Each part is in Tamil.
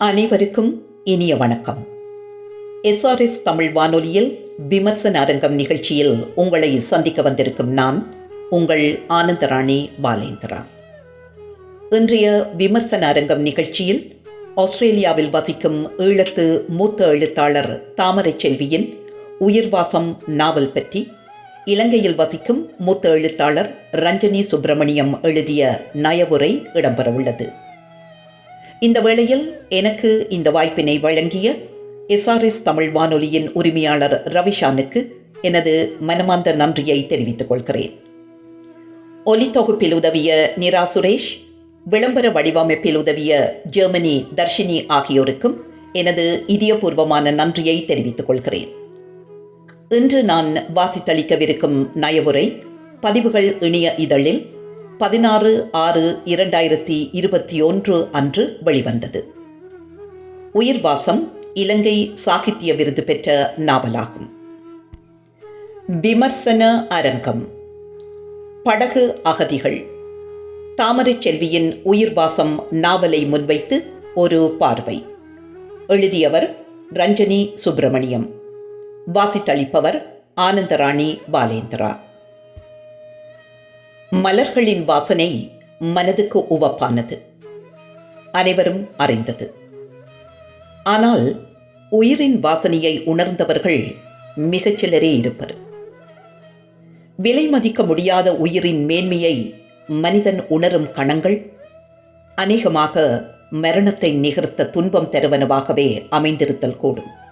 அனைவருக்கும் இனிய வணக்கம். எஸ்ஆர்எஸ் தமிழ் வானொலியில் விமர்சன அரங்கம் நிகழ்ச்சியில் உங்களை சந்திக்க வந்திருக்கும் நான் உங்கள் ஆனந்தராணி பாலேந்திரா. இன்றைய விமர்சன அரங்கம் நிகழ்ச்சியில் ஆஸ்திரேலியாவில் வசிக்கும் ஈழத்து மூத்த எழுத்தாளர் தாமரை செல்வியின் உயிர்வாசம் நாவல் பற்றி இலங்கையில் வசிக்கும் மூத்த எழுத்தாளர் ரஞ்சனி சுப்பிரமணியம் எழுதிய நயவுரை இடம்பெறவுள்ளது. இந்த வேளையில் எனக்கு இந்த வாய்ப்பினை வழங்கிய எஸ்ஆர்எஸ் தமிழ் வானொலியின் உரிமையாளர் ரவிஷானுக்கு எனது மனமார்ந்த நன்றியை தெரிவித்துக் கொள்கிறேன். ஒலித்தொகுப்பில் உதவிய நிரா சுரேஷ் விளம்பர வடிவமைப்பில் உதவிய ஜெர்மனி தர்ஷினி ஆகியோருக்கும் எனது இதயபூர்வமான நன்றியை தெரிவித்துக் கொள்கிறேன். இன்று நான் வாசித்தளிக்கவிருக்கும் நயவுரை பதிவுகள் இணைய இதழில் பதினாறு ஆறு இரண்டாயிரத்தி இருபத்தி ஒன்று அன்று வெளிவந்தது. உயிர்வாசம் இலங்கை சாகித்ய விருது பெற்ற நாவலாகும். விமர்சன அரங்கம். படகு அகதிகள். தாமரை செல்வியின் உயிர்வாசம் நாவலை முன்வைத்து ஒரு பார்வை. எழுதியவர் ரஞ்சனி சுப்பிரமணியம். வாசித்தளிப்பவர் ஆனந்தராணி பாலேந்திரா. மலர்களின் வாசனை மனதுக்கு உவப்பானது. அனைவரும் அறிந்தது. ஆனால் உயிரின் வாசனையை உணர்ந்தவர்கள் மிகச்சிலரே இருப்பர். விலை மதிக்க முடியாத உயிரின் மேன்மையை மனிதன் உணரும் கணங்கள் அநேகமாக மரணத்தை நிகழ்த்த துன்பம் தருவனவாகவே அமைந்திருத்தல் கூடும்.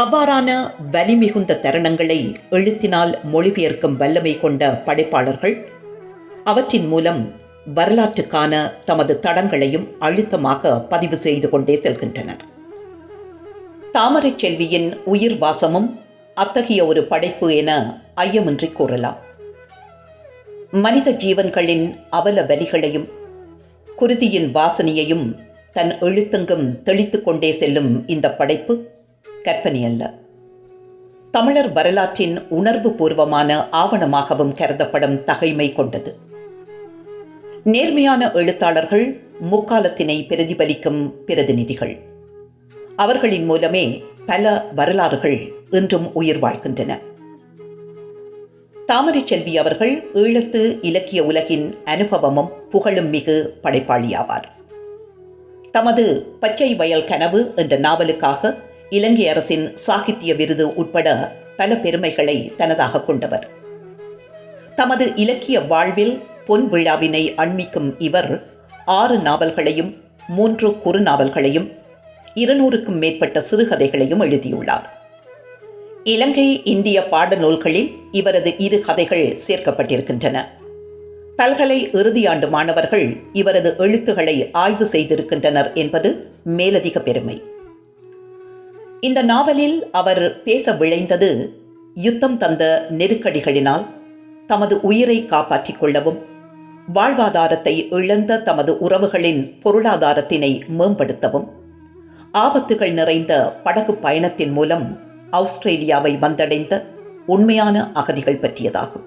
அவ்வாறான வலிமிகுந்த தருணங்களை எழுத்தினால் மொழிபெயர்க்கும் வல்லமை கொண்ட படைப்பாளர்கள் அவற்றின் மூலம் வரலாற்றுக்கான தமது தடங்களையும் அழுத்தமாக பதிவு செய்து கொண்டே செல்கின்றனர். தாமரை செல்வியின் உயிர் வாசமும் அத்தகைய ஒரு படைப்பு என ஐயமின்றி கூறலாம். மனித ஜீவன்களின் அவல வலிகளையும் குருதியின் வாசனையையும் தன் எழுத்தெங்கும் தெளித்து கொண்டே செல்லும் இந்த படைப்பு கற்பனை அல்ல. தமிழர் வரலாற்றின் உணர்வு பூர்வமான ஆவணமாகவும் கருதப்படும் தகைமை கொண்டது. நேர்மையான எழுத்தாளர்கள் முக்காலத்தினை பிரதிபலிக்கும் பிரதிநிதிகள். அவர்களின் மூலமே பல வரலாறுகள் இன்றும் உயிர் வாழ்கின்றன. தாமரை செல்வி அவர்கள் ஈழத்து இலக்கிய உலகின் அனுபவமும் புகழும் மிகு படைப்பாளியாவார். தமது பச்சை வயல் கனவு என்ற நாவலுக்காக இலங்கை அரசின் சாகித்ய விருது உட்பட பல பெருமைகளை தனதாக கொண்டவர். தமது இலக்கிய வாழ்வில் பொன் விழாவினை அண்மிக்கும் இவர் ஆறு நாவல்களையும் மூன்று குறுநாவல்களையும் இருநூறுக்கும் மேற்பட்ட சிறுகதைகளையும் எழுதியுள்ளார். இலங்கை இந்திய பாடநூல்களில் இவரது இரு கதைகள் சேர்க்கப்பட்டிருக்கின்றன. பல்கலை இறுதியாண்டு மாணவர்கள் இவரது எழுத்துக்களை ஆய்வு செய்திருக்கின்றனர் என்பது மேலதிக பெருமை. இந்த நாவலில் அவர் பேச விளைந்தது யுத்தம் தந்த நெருக்கடிகளினால் தமது உயிரை காப்பாற்றிக் கொள்ளவும் வாழ்வாதாரத்தை இழந்த தமது உறவுகளின் பொருளாதாரத்தினை மேம்படுத்தவும் ஆபத்துகள் நிறைந்த படகு பயணத்தின் மூலம் ஆஸ்திரேலியாவை வந்தடைந்த உண்மையான அகதிகள் பற்றியதாகும்.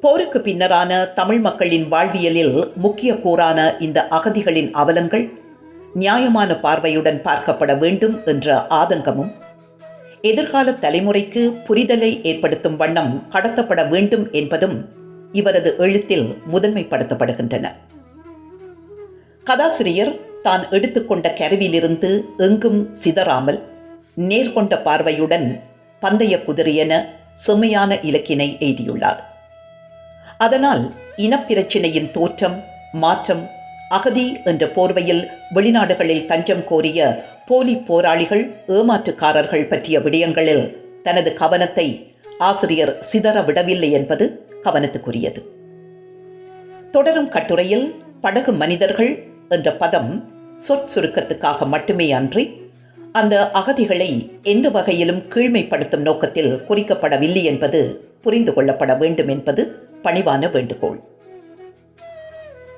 போருக்கு பின்னரான தமிழ் மக்களின் வாழ்வியலில் முக்கிய கூறான இந்த அகதிகளின் அவலங்கள் நியாயமான பார்வையுடன் பார்க்கப்பட வேண்டும் என்ற ஆதங்கமும் எதிர்கால தலைமுறைக்கு புரிதலை ஏற்படுத்தும் வண்ணம் கடத்தப்பட வேண்டும் என்பதும் இவரது எழுத்தில் முதன்மைப்படுத்தப்படுகின்றன. கதாசிரியர் தான் எடுத்துக்கொண்ட கருவிலிருந்து எங்கும் சிதறாமல் நேர்கொண்ட பார்வையுடன் பந்தய குதிரையென செம்மையான இலக்கினை எய்தியுள்ளார். அதனால் இனப்பிரச்சினையின் தோற்றம் மாற்றம் அகதி என்ற போர்வையில் வெளிநாடுகளில் தஞ்சம் கோரிய போலி போராளிகள் ஏமாற்றுக்காரர்கள் பற்றிய விடயங்களில் தனது கவனத்தை ஆசிரியர் சிதற விடவில்லை என்பது கவனத்துக்குரியது. தொடரும் கட்டுரையில் படகு மனிதர்கள் என்ற பதம் சொற்சுருக்கத்துக்காக மட்டுமே அன்றி அந்த அகதிகளை எந்த வகையிலும் கீழ்மைப்படுத்தும் நோக்கத்தில் குறிக்கப்படவில்லை என்பது புரிந்து கொள்ளப்பட வேண்டும் என்பது பணிவான வேண்டுகோள்.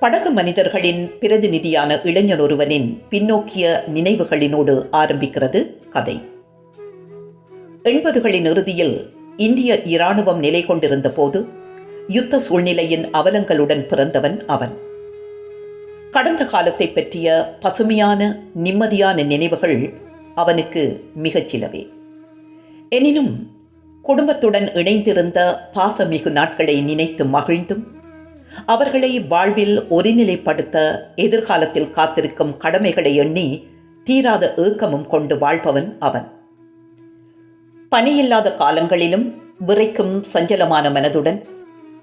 படகு மனிதர்களின் பிரதிநிதியான இளைஞர் ஒருவனின் பின்னோக்கிய நினைவுகளினோடு ஆரம்பிக்கிறது கதை. எண்பதுகளின் இறுதியில் இந்திய இராணுவம் நிலை கொண்டிருந்த போது யுத்த சூழ்நிலையின் அவலங்களுடன் பிறந்தவன் அவன். கடந்த காலத்தை பற்றிய பசுமையான நிம்மதியான நினைவுகள் அவனுக்கு மிகச் சிலவே. எனினும் குடும்பத்துடன் இணைந்திருந்த பாசமிகு நாட்களை நினைத்து மகிழ்ந்தும் அவர்களை வாழ்வில் ஒருநிலைப்படுத்த எதிர்காலத்தில் காத்திருக்கும் கடமைகளை எண்ணி தீராத ஏக்கமும் கொண்டு வாழ்பவன் அவன். பணியில்லாத காலங்களிலும் விரைக்கும் சஞ்சலமான மனதுடன்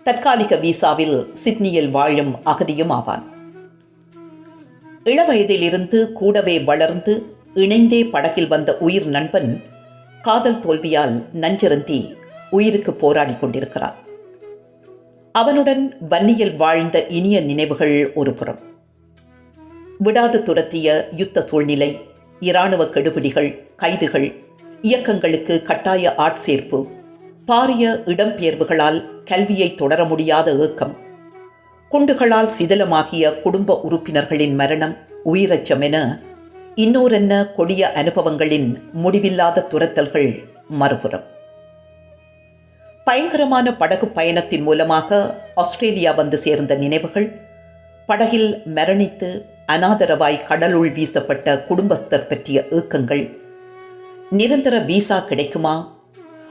தற்காலிக வீசாவில் சிட்னியில் வாழும் அகதியும் ஆவான். இளவயதிலிருந்து கூடவே வளர்ந்து இணைந்தே படகில் வந்த உயிர் நண்பன் காதல் தோல்வியால் நஞ்சிருந்தி உயிருக்கு போராடி கொண்டிருக்கிறான். அவனுடன் வன்னியில் வாழ்ந்த இனிய நினைவுகள் ஒரு புறம். விடாது துரத்திய யுத்த சூழ்நிலை இராணுவ கெடுபிடிகள் கைதுகள் இயக்கங்களுக்கு கட்டாய ஆட்சேர்ப்பு பாரிய இடம்பெயர்வுகளால் கல்வியை தொடர முடியாத ஏக்கம் குண்டுகளால் சிதிலமாகிய குடும்ப உறுப்பினர்களின் மரணம் உயிரச்சம் என இன்னோரென்ன கொடிய அனுபவங்களின் முடிவில்லாத துரத்தல்கள் மறுபுறம். பயங்கரமான படகு பயணத்தின் மூலமாக ஆஸ்திரேலியா வந்து சேர்ந்த நினைவுகள். படகில் மரணித்து அனாதரவாய் கடலுள் வீசப்பட்ட குடும்பஸ்தர் பற்றிய ஏக்கங்கள். நிரந்தர வீசா கிடைக்குமா?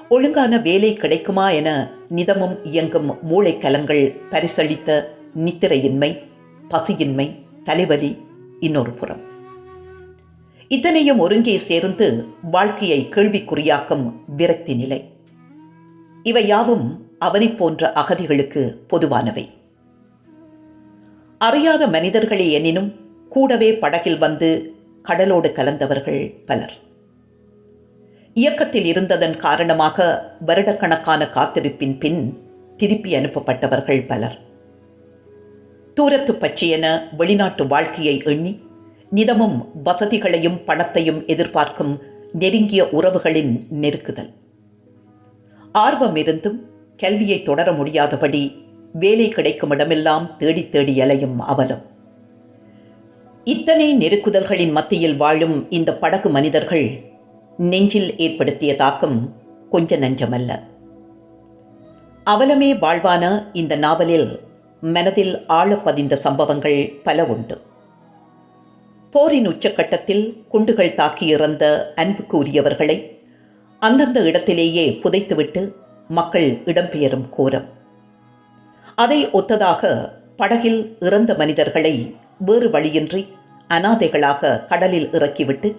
ஒழுங்கான வேலை கிடைக்குமா என நிதமும் இயங்கும் மூளைக்கலங்கள் பரிசளித்த நித்திரையின்மை பசியின்மை தலைவலி இன்னொரு புறம். இத்தனையும் ஒருங்கே சேர்ந்து வாழ்க்கையை கேள்விக்குறியாக்கும் விரக்தி நிலை. இவை யாவும் அவனை போன்ற அகதிகளுக்கு பொதுவானவை. அறியாத மனிதர்களே எனினும் கூடவே படகில் வந்து கடலோடு கலந்தவர்கள் பலர். இயக்கத்தில் இருந்ததன் காரணமாக வருடக்கணக்கான காத்திருப்பின் பின் திருப்பி அனுப்பப்பட்டவர்கள் பலர். தூரத்து பச்சையென வெளிநாட்டு வாழ்க்கையை எண்ணி நிதமும் வசதிகளையும் பணத்தையும் எதிர்பார்க்கும் நெருங்கிய உறவுகளின் நெருக்குதல். ஆர்வம் இருந்தும் கல்வியை தொடர முடியாதபடி வேலை கிடைக்கும் இடமெல்லாம் தேடி தேடி அலையும் அவலம். இத்தனை நெருக்குதல்களின் மத்தியில் வாழும் இந்த படகு மனிதர்கள் நெஞ்சில் ஏற்படுத்திய தாக்கம் கொஞ்ச நஞ்சமல்ல. அவலமே வாழ்வான இந்த நாவலில் மனதில் ஆழப்பதிந்த சம்பவங்கள் பல உண்டு. போரின் உச்சக்கட்டத்தில் குண்டுகள் தாக்கி இறந்த அன்புக்குரியவர்களை அந்தந்த இடத்திலேயே புதைத்துவிட்டு மக்கள் இடம்பெயரும் கோரம். அதை ஒத்ததாக படகில் இறந்த மனிதர்களை வேறு வழியின்றி அனாதைகளாக கடலில் இறக்கிவிட்டு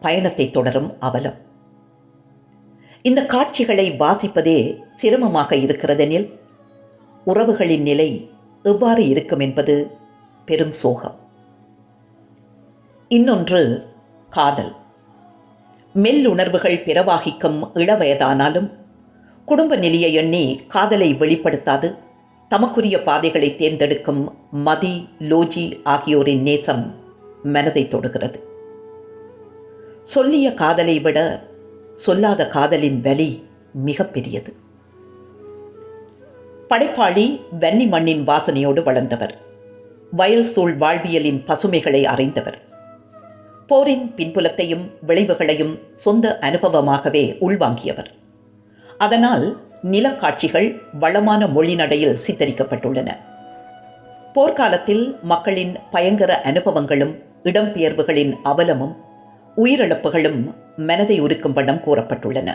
பயணத்தை தொடரும் அவலம். இந்த காட்சிகளை வாசிப்பதே சிரமமாக இருக்கிறதெனில் உறவுகளின் நிலை எவ்வாறு இருக்கும் என்பது பெரும் சோகம். இன்னொன்று காதல். மெல்லுணர்வுகள் பிறவாகிக்கும் இளவயதானாலும் குடும்ப நிலையை எண்ணி காதலை வெளிப்படுத்தாது தமக்குரிய பாதைகளை தேர்ந்தெடுக்கும் மதி லோஜி ஆகியோரின் நேசம் மனதை தொடுகிறது. சொல்லிய காதலை விட சொல்லாத காதலின் வலி மிகப்பெரியது படைப்பாளி வன்னி மண்ணின் வாசனையோடு வளர்ந்தவர். வயல் சூழ் வாழ்வியலின் பசுமைகளை அறிந்தவர். போரின் பின்புலத்தையும் விளைவுகளையும் சொந்த அனுபவமாகவே உள்வாங்கியவர். அதனால் நிலக்காட்சிகள் வளமான மொழிநடையில் சித்தரிக்கப்பட்டுள்ளன. போர்க்காலத்தில் மக்களின் பயங்கர அனுபவங்களும் இடம்பெயர்வுகளின் அவலமும் உயிரிழப்புகளும் மனதை உருக்கும் வண்ணம் கூறப்பட்டுள்ளன.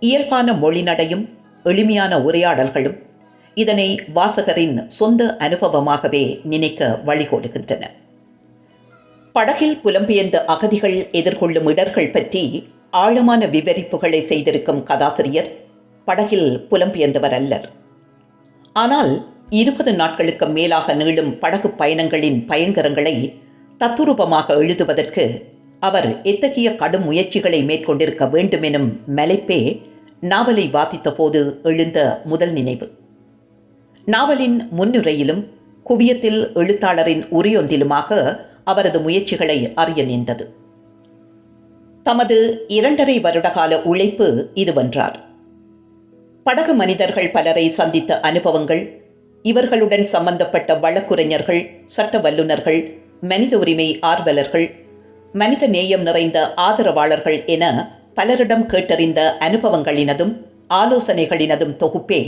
இயல்பான மொழிநடையும் எளிமையான உரையாடல்களும் இதனை வாசகரின் சொந்த அனுபவமாகவே நினைக்க வழிகோடுகின்றன படகில் புலம்பெயர்ந்த அகதிகள் எதிர்கொள்ளும் இடர்கள் பற்றி ஆழமான விவரிப்புகளை செய்திருக்கும் கதாசிரியர் படகில் புலம்பெயர்ந்தவர் அல்லர். ஆனால் இருபது நாட்களுக்கு மேலாக நீளும் படகு பயணங்களின் பயங்கரங்களை தத்துரூபமாக எழுதுவதற்கு அவர் எத்தகைய கடும் முயற்சிகளை மேற்கொண்டிருக்க வேண்டுமெனும் மலைப்பே நாவலை வாசித்த போது எழுந்த முதல் நினைவு. நாவலின் முன்னுரையிலும் குவியத்தில் எழுத்தாளரின் உரையொன்றிலுமாக அவரது முயற்சிகளை அறிய நேர்ந்தது தமது இரண்டரை வருடகால உழைப்பு இதுவென்றார் படகு மனிதர்கள் பலரை சந்தித்த அனுபவங்கள் இவர்களுடன் சம்பந்தப்பட்ட வழக்குரைஞர்கள் சட்ட வல்லுநர்கள் மனித உரிமை ஆர்வலர்கள் மனித நேயம் நிறைந்த ஆதரவாளர்கள் என பலரிடம் கேட்டறிந்த அனுபவங்களினதும் ஆலோசனைகளினதும் தொகுப்பே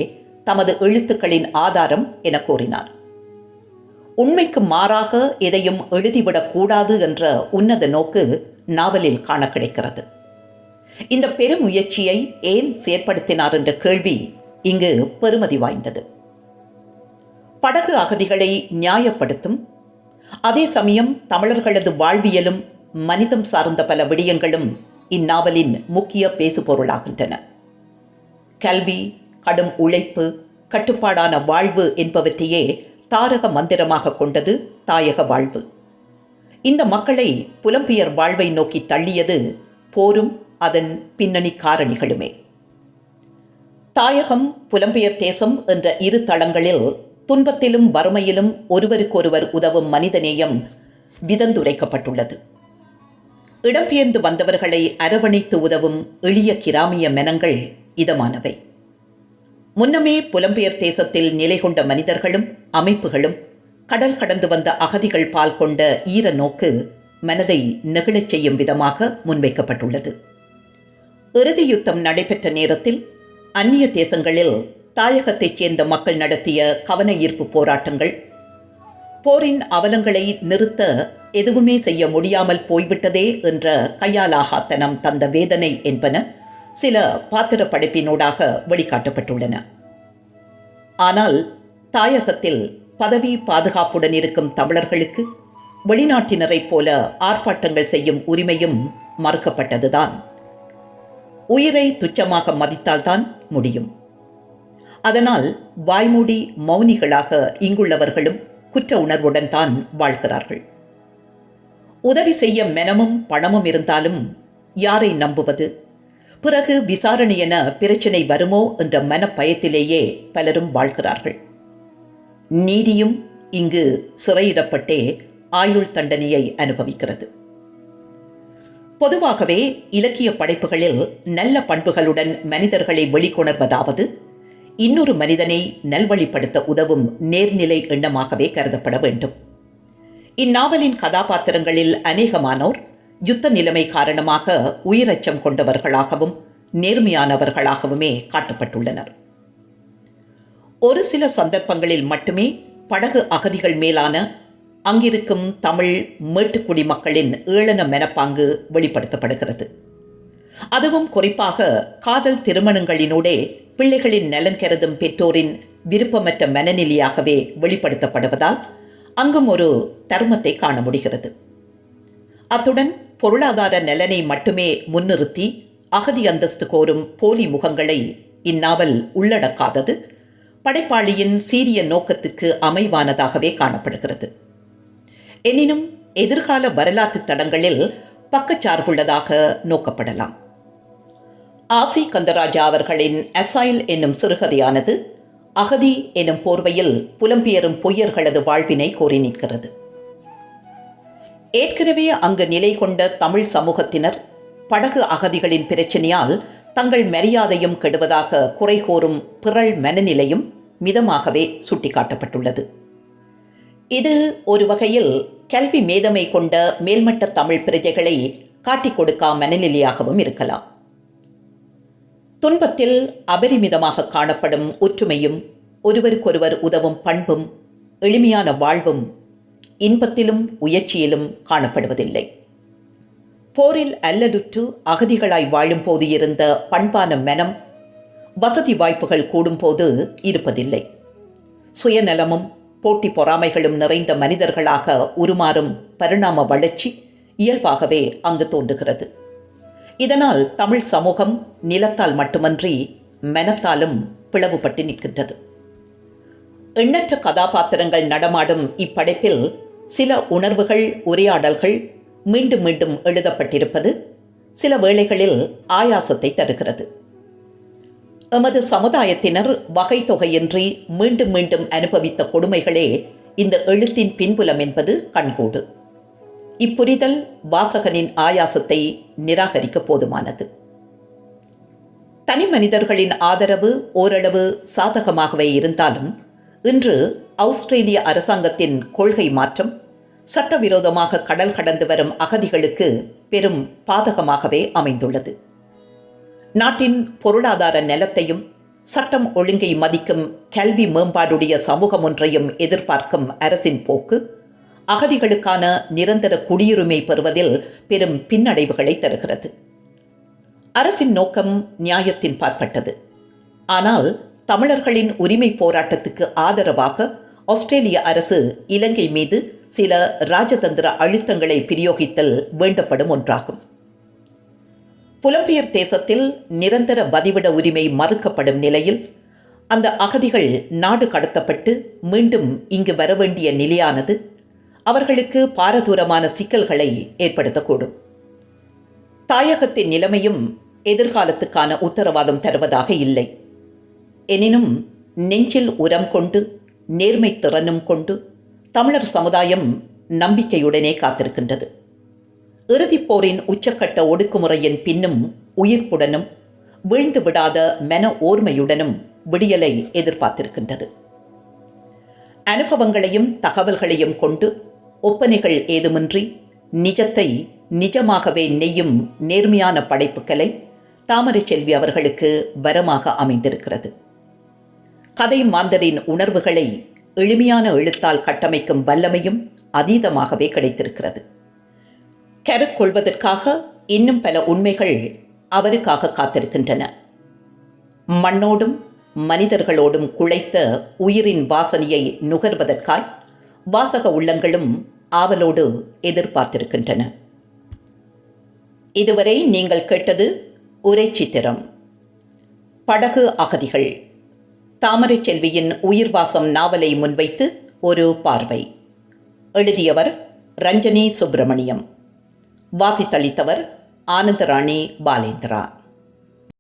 தமது எழுத்துக்களின் ஆதாரம் என கூறினார். உண்மைக்கு மாறாக எதையும் எழுதிவிடக்கூடாது என்ற உன்னத நோக்கு நாவலில் காண கிடைக்கிறது. இந்த பெருமுயற்சியை ஏன் செயற்படுத்தினார் என்ற கேள்வி இங்கு பெருமதி வாய்ந்தது. படகு அகதிகளை நியாயப்படுத்தும் அதே சமயம் தமிழர்களது வாழ்வியலும் மனிதம் சார்ந்த பல விடயங்களும் இந்நாவலின் முக்கிய பேசுபொருளாகின்றன. கல்வி கடும் உழைப்பு கட்டுப்பாடான வாழ்வு என்பவற்றையே தாரக மந்திரமாக கொண்டது தாயக வாழ்வு. இந்த மக்களை புலம்பெயர் வாழ்வை நோக்கி தள்ளியது போரும் அதன் பின்னணி காரணிகளுமே. தாயகம் புலம்பெயர் தேசம் என்ற இரு தளங்களில் துன்பத்திலும் வறுமையிலும் ஒருவருக்கொருவர் உதவும் மனிதநேயம் விதந்துரைக்கப்பட்டுள்ளது. இடம்பெயர்ந்து வந்தவர்களை அரவணைத்து உதவும் எளிய கிராமிய மெனங்கள் இதமானவை. முன்னமே புலம்பெயர் தேசத்தில் நிலை கொண்ட மனிதர்களும் அமைப்புகளும் கடல் கடந்து வந்த அகதிகள் பால் கொண்ட ஈர நோக்கு மனதை நெகிழச் செய்யும் விதமாக முன்வைக்கப்பட்டுள்ளது. இறுதி யுத்தம் நடைபெற்ற நேரத்தில் அந்நிய தேசங்களில் தாயகத்தைச் சேர்ந்த மக்கள் நடத்திய கவன ஈர்ப்பு போராட்டங்கள் போரின் அவலங்களை நிறுத்த எதுவுமே செய்ய முடியாமல் போய்விட்டதே என்ற கையாலாகாத்தனம் தந்த வேதனை என்பன சில பாத்திர படைப்பினூடாக வெளிக்காட்டப்பட்டுள்ளன. ஆனால் தாயகத்தில் பதவி பாதுகாப்புடன் இருக்கும் தமிழர்களுக்கு வெளிநாட்டினரைப் போல ஆர்ப்பாட்டங்கள் செய்யும் உரிமையும் மறுக்கப்பட்டதுதான். உயிரை துச்சமாக மதித்தால்தான் முடியும். அதனால் வாய்மூடி மௌனிகளாக இங்குள்ளவர்களும் குற்ற உணர்வுடன் தான் வாழ்கிறார்கள். உதவி செய்ய மெனமும் பணமும் இருந்தாலும் யாரை நம்புவது? பிறகு விசாரணை என பிரச்சனை வருமோ என்ற மனப்பயத்திலேயே பலரும் வாழ்கிறார்கள். நீதியும் இங்கு சிறையிடப்பட்டே ஆயுள் தண்டனையை அனுபவிக்கிறது. பொதுவாகவே இலக்கிய படைப்புகளில் நல்ல பண்புகளுடன் மனிதர்களை வெளிக்கொணர்வதாவது இன்னொரு மனிதனை நல்வழிப்படுத்த உதவும் நேர்நிலை எண்ணமாகவே கருதப்பட வேண்டும். இந்நாவலின் கதாபாத்திரங்களில் அநேகமானோர் யுத்த நிலைமை காரணமாக உயிரச்சம் கொண்டவர்களாகவும் நேர்மையானவர்களாகவுமே காட்டப்பட்டுள்ளனர். ஒரு சில சந்தர்ப்பங்களில் மட்டுமே படகு அகதிகள் மேலான அங்கிருக்கும் தமிழ் மேட்டுக்குடி மக்களின் ஏளன மெனப்பாங்கு வெளிப்படுத்தப்படுகிறது. அதுவும் குறிப்பாக காதல் திருமணங்களினூடே பிள்ளைகளின் நலன் கருதும் பெற்றோரின் விருப்பமற்ற மனநிலையாகவே வெளிப்படுத்தப்படுவதால் அங்கும் ஒரு தர்மத்தை காண முடிகிறது. அத்துடன் பொருளாதார நலனை மட்டுமே முன்னிறுத்தி அகதி அந்தஸ்து கோரும் போலி முகங்களை இந்நாவல் உள்ளடக்காதது. படைப்பாளியின் சீரிய நோக்கத்துக்கு அமைவானதாகவே காணப்படுகிறது. எனினும் எதிர்கால வரலாற்று தடங்களில் பக்கச்சார்புள்ளதாக நோக்கப்படலாம். ஆசி கந்தராஜா அவர்களின் அசைல் என்னும் சிறுகதையானது அகதி எனும் போர்வையில் புலம்பெயரும் பொய்யர்களது வாழ்வினை கோரி நிற்கிறது. ஏற்கனவே அங்கு நிலை கொண்ட தமிழ் சமூகத்தினர் படகு அகதிகளின் பிரச்சனையால் தங்கள் மரியாதையும் கெடுவதாக குறை கோரும் பிறள் மனநிலையும் மிதமாகவே சுட்டிக்காட்டப்பட்டுள்ளது. இது ஒரு வகையில் கல்வி மேதமை கொண்ட மேல்மட்ட தமிழ் பிரஜைகளை காட்டிக் கொடுக்கா மனநிலையாகவும் இருக்கலாம். துன்பத்தில் அபரிமிதமாக காணப்படும் ஒற்றுமையும் ஒருவருக்கொருவர் உதவும் பண்பும் எளிமையான வாழ்வும் இன்பத்திலும் உயர்ச்சியிலும் காணப்படுவதில்லை. போரில் அல்லலுற்று அகதிகளாய் வாழும்போது இருந்த பண்பான மனம் வசதி வாய்ப்புகள் கூடும்போது இருப்பதில்லை. சுயநலமும் போட்டி பொறாமைகளும் நிறைந்த மனிதர்களாக உருமாறும் பரிணாம வளர்ச்சி இயல்பாகவே அங்கு தோன்றுகிறது. இதனால் தமிழ் சமூகம் நிலத்தால் மட்டுமன்றி மனத்தாலும் பிளவுபட்டு நிற்கின்றது. எண்ணற்ற கதாபாத்திரங்கள் நடமாடும் இப்படைப்பில் சில உணர்வுகள் உரையாடல்கள் மீண்டும் மீண்டும் எழுதப்பட்டிருப்பது சில வேளைகளில் ஆயாசத்தை தருகிறது. எமது சமுதாயத்தினர் வகை தொகையின்றி மீண்டும் மீண்டும் அனுபவித்த கொடுமைகளே இந்த எழுத்தின் பின்புலம் என்பது கண்கூடு. இப்புரிதல் வாசகனின் ஆயாசத்தை நிராகரிக்க போதுமானது. தனி மனிதர்களின் ஆதரவு ஓரளவு சாதகமாகவே இருந்தாலும் இன்று ஆஸ்திரேலிய அரசாங்கத்தின் கொள்கை மாற்றம் சட்டவிரோதமாக கடல் கடந்து வரும் அகதிகளுக்கு பெரும் பாதகமாகவே அமைந்துள்ளது. நாட்டின் பொருளாதார நிலத்தையும் சட்டம் ஒழுங்கை மதிக்கும் கல்வி மேம்பாடுடைய சமூகம் ஒன்றையும் எதிர்பார்க்கும் அரசின் போக்கு அகதிகளுக்கான நிரந்தர குடியுரிமை பெறுவதில் பெரும் பின்னடைவுகளை தருகிறது. அரசின் நோக்கம் நியாயத்தின் பார்ப்பட்டது. ஆனால் தமிழர்களின் உரிமை போராட்டத்துக்கு ஆதரவாக ஆஸ்திரேலிய அரசு இலங்கை மீது சில ராஜதந்திர அழுத்தங்களை பிரயோகித்தல் வேண்டப்படும் ஒன்றாகும். புலம்பெயர் தேசத்தில் நிரந்தர பதிவிட உரிமை மறுக்கப்படும் நிலையில் அந்த அகதிகள் நாடு கடத்தப்பட்டு மீண்டும் இங்கு வரவேண்டிய நிலையானது அவர்களுக்கு பாரதூரமான சிக்கல்களை ஏற்படுத்தக்கூடும். தாயகத்தின் நிலைமையும் எதிர்காலத்துக்கான உத்தரவாதம் தருவதாக இல்லை. எனினும் நெஞ்சில் உரம் கொண்டு நேர்மை திறனும் கொண்டு தமிழர் சமுதாயம் நம்பிக்கையுடனே காத்திருக்கின்றது. இறுதிப் போரின் உச்சக்கட்ட ஒடுக்குமுறையின் பின்னும் உயிர்ப்புடனும் வீழ்ந்து விடாத மன ஓர்மையுடனும் விடியலை எதிர்பார்த்திருக்கின்றது. அனுபவங்களையும் தகவல்களையும் கொண்டு ஒப்பனைகள் ஏதுமின்றி நிஜத்தை நிஜமாகவே நெய்யும் நேர்மையான படைப்புகளை தாமரை செல்வி அவர்களுக்கு வரமாக அமைந்திருக்கிறது. கதை மாந்தரின் உணர்வுகளை எளிமையான எழுத்தால் கட்டமைக்கும் வல்லமையும் அதீதமாகவே கிடைத்திருக்கிறது. கருக்கொள்வதற்காக இன்னும் பல உண்மைகள் அவருக்காக காத்திருக்கின்றன. மண்ணோடும் மனிதர்களோடும் குழைத்த உயிரின் வாசனையை நுகர்வதற்காய் வாசக உள்ளங்களும் ஆவலோடு எதிர்பார்த்திருக்கின்றன. இதுவரை நீங்கள் கேட்டது உரை சித்திரம் படகு அகதிகள். தாமரை செல்வியின் உயிர்வாசம் நாவலை முன்வைத்து ஒரு பார்வை. எழுதியவர் ரஞ்சனி சுப்பிரமணியம். வாசித்தளித்தவர் ஆனந்தராணி பாலேந்திரா.